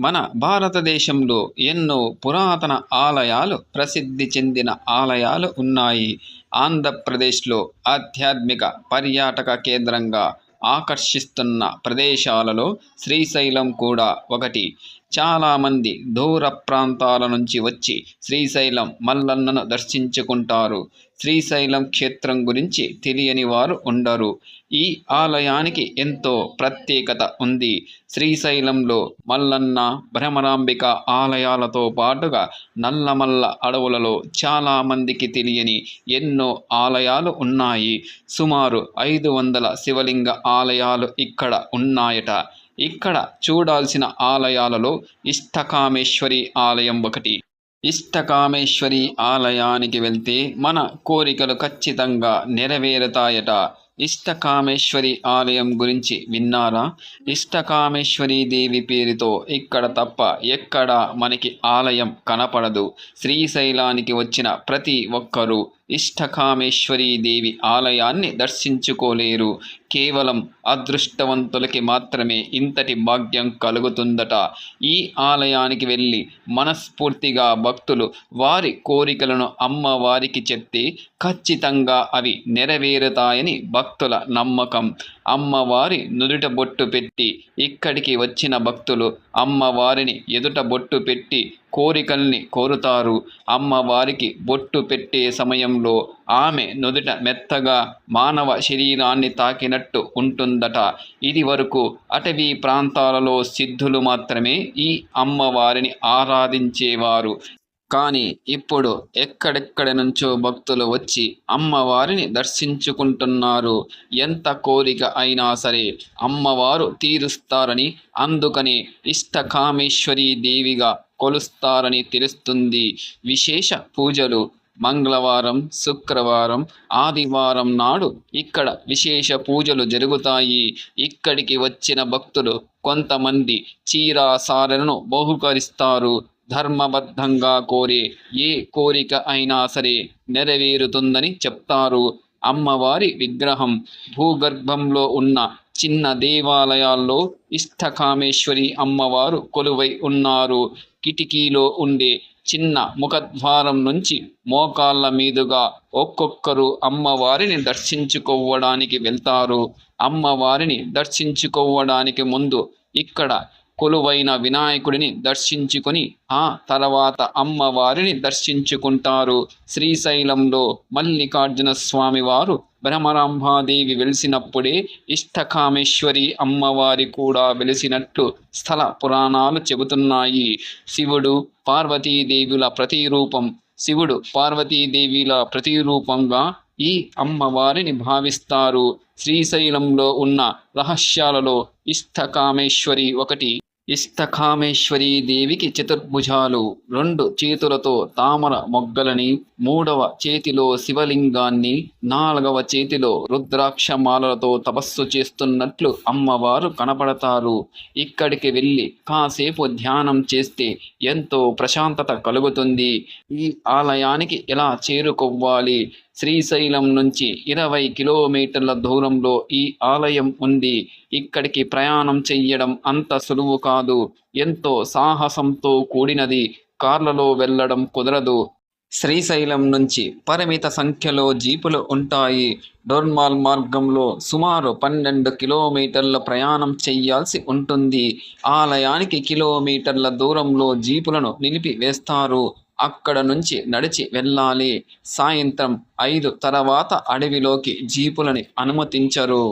మన భారతదేశంలో ఎన్నో పురాతన ఆలయాలు ప్రసిద్ధి చెందిన ఆలయాలు ఉన్నాయి. ఆంధ్రప్రదేశ్లో ఆధ్యాత్మిక పర్యాటక కేంద్రంగా ఆకర్షిస్తున్న ప్రదేశాలలో శ్రీశైలం కూడా ఒకటి. చాలామంది దూర ప్రాంతాల నుంచి వచ్చి శ్రీశైలం మల్లన్నను దర్శించుకుంటారు. శ్రీశైలం క్షేత్రం గురించి తెలియని వారు ఉండరు. ఈ ఆలయానికి ఎంతో ప్రత్యేకత ఉంది. శ్రీశైలంలో మల్లన్న భ్రమరాంబిక ఆలయాలతో పాటుగా నల్లమల్ల అడవులలో చాలామందికి తెలియని ఎన్నో ఆలయాలు ఉన్నాయి. సుమారు ఐదు వందల శివలింగ ఆలయాలు ఇక్కడ ఉన్నాయట. ఇక్కడ చూడాల్సిన ఆలయాలలో ఇష్టకామేశ్వరి ఆలయం ఒకటి. ఇష్టకామేశ్వరి ఆలయానికి వెళ్తే మన కోరికలు ఖచ్చితంగా నెరవేరుతాయట. ఇష్టకామేశ్వరి ఆలయం గురించి విన్నారా? ఇష్టకామేశ్వరి దేవి పేరుతో ఇక్కడ తప్ప ఎక్కడ మనకి ఆలయం కనపడదు. శ్రీశైలానికి వచ్చిన ప్రతి ఒక్కరూ ఇష్టకామేశ్వరీ దేవి ఆలయాన్ని దర్శించుకోలేరు. కేవలం అదృష్టవంతులకి మాత్రమే ఇంతటి భాగ్యం కలుగుతుందట. ఈ ఆలయానికి వెళ్ళి మనస్ఫూర్తిగా భక్తులు వారి కోరికలను అమ్మవారికి చెప్తే ఖచ్చితంగా అవి నెరవేరుతాయని భక్తుల నమ్మకం. అమ్మవారి నుదుట బొట్టు పెట్టి ఇక్కడికి వచ్చిన భక్తులు అమ్మవారిని ఎదుట బొట్టు పెట్టి కోరికల్ని కోరుతారు. అమ్మవారికి బొట్టు పెట్టే సమయం సమయంలో ఆమె నుదుట మెత్తగా మానవ శరీరాన్ని తాకినట్టు ఉంటుందట. ఇది వరకు అటవీ ప్రాంతాలలో సిద్ధులు మాత్రమే ఈ అమ్మవారిని ఆరాధించేవారు. కానీ ఇప్పుడు ఎక్కడెక్కడి నుంచో భక్తులు వచ్చి అమ్మవారిని దర్శించుకుంటున్నారు. ఎంత కోరిక అయినా సరే అమ్మవారు తీరుస్తారని అందుకని ఇష్టకామేశ్వరీ దేవిగా కొలుస్తారని తెలుస్తుంది. విశేష పూజలు మంగళవారం శుక్రవారం ఆదివారం నాడు ఇక్కడ విశేష పూజలు జరుగుతాయి. ఇక్కడికి వచ్చిన భక్తులు కొంతమంది చీరాసారలను బహుకరిస్తారు. ధర్మబద్ధంగా కోరే ఏ కోరిక అయినా సరే నెరవేరుతుందని చెప్తారు. అమ్మవారి విగ్రహం భూగర్భంలో ఉన్న చిన్న దేవాలయాల్లో ఇష్టకామేశ్వరి అమ్మవారు కొలువై ఉన్నారు. కిటికీలో ఉండే చిన్న ముఖద్వారం నుంచి మోకాళ్ళ మీదుగా ఒక్కొక్కరు అమ్మవారిని దర్శించుకోవడానికి వెళ్తారు. అమ్మవారిని దర్శించుకోవడానికి ముందు ఇక్కడ కొలువైన వినాయకుడిని దర్శించుకొని ఆ తర్వాత అమ్మవారిని దర్శించుకుంటారు. శ్రీశైలంలో మల్లికార్జున స్వామివారు భ్రమరాంబాదేవి వెలిసినప్పుడే ఇష్టకామేశ్వరి అమ్మవారి కూడా వెలిసినట్లు స్థల పురాణాలు చెబుతున్నాయి. శివుడు పార్వతీదేవుల ప్రతిరూపం శివుడు పార్వతీదేవిల ప్రతిరూపంగా ఈ అమ్మవారిని భావిస్తారు. శ్రీశైలంలో ఉన్న రహస్యాలలో ఇష్టకామేశ్వరి ఒకటి. ఇష్టకామేశ్వరీ దేవికి చతుర్భుజాలు రెండు చేతులతో తామర మొగ్గలని మూడవ చేతిలో శివలింగాన్ని నాలుగవ చేతిలో రుద్రాక్ష మాలలతో తపస్సు చేస్తున్నట్లు అమ్మవారు కనపడతారు. ఇక్కడికి వెళ్ళి కాసేపు ధ్యానం చేస్తే ఎంతో ప్రశాంతత కలుగుతుంది. ఈ ఆలయానికి ఎలా చేరుకోవాలి? శ్రీశైలం నుంచి ఇరవై కిలోమీటర్ల దూరంలో ఈ ఆలయం ఉంది. ఇక్కడికి ప్రయాణం చెయ్యడం అంత సులువు కాదు. ఎంతో సాహసంతో కూడినది. కార్లలో వెళ్ళడం కుదరదు. శ్రీశైలం నుంచి పరిమిత సంఖ్యలో జీపులు ఉంటాయి. డోర్మాల్ మార్గంలో సుమారు పన్నెండు కిలోమీటర్ల ప్రయాణం చేయాల్సి ఉంటుంది. ఆలయానికి కిలోమీటర్ల దూరంలో జీపులను నిలిపి వేస్తారు అక్కడ నుంచి నడిచి వెళ్ళాలి. సాయంత్రం ఐదు తర్వాత అడవిలోకి జీపులని అనుమతించరు.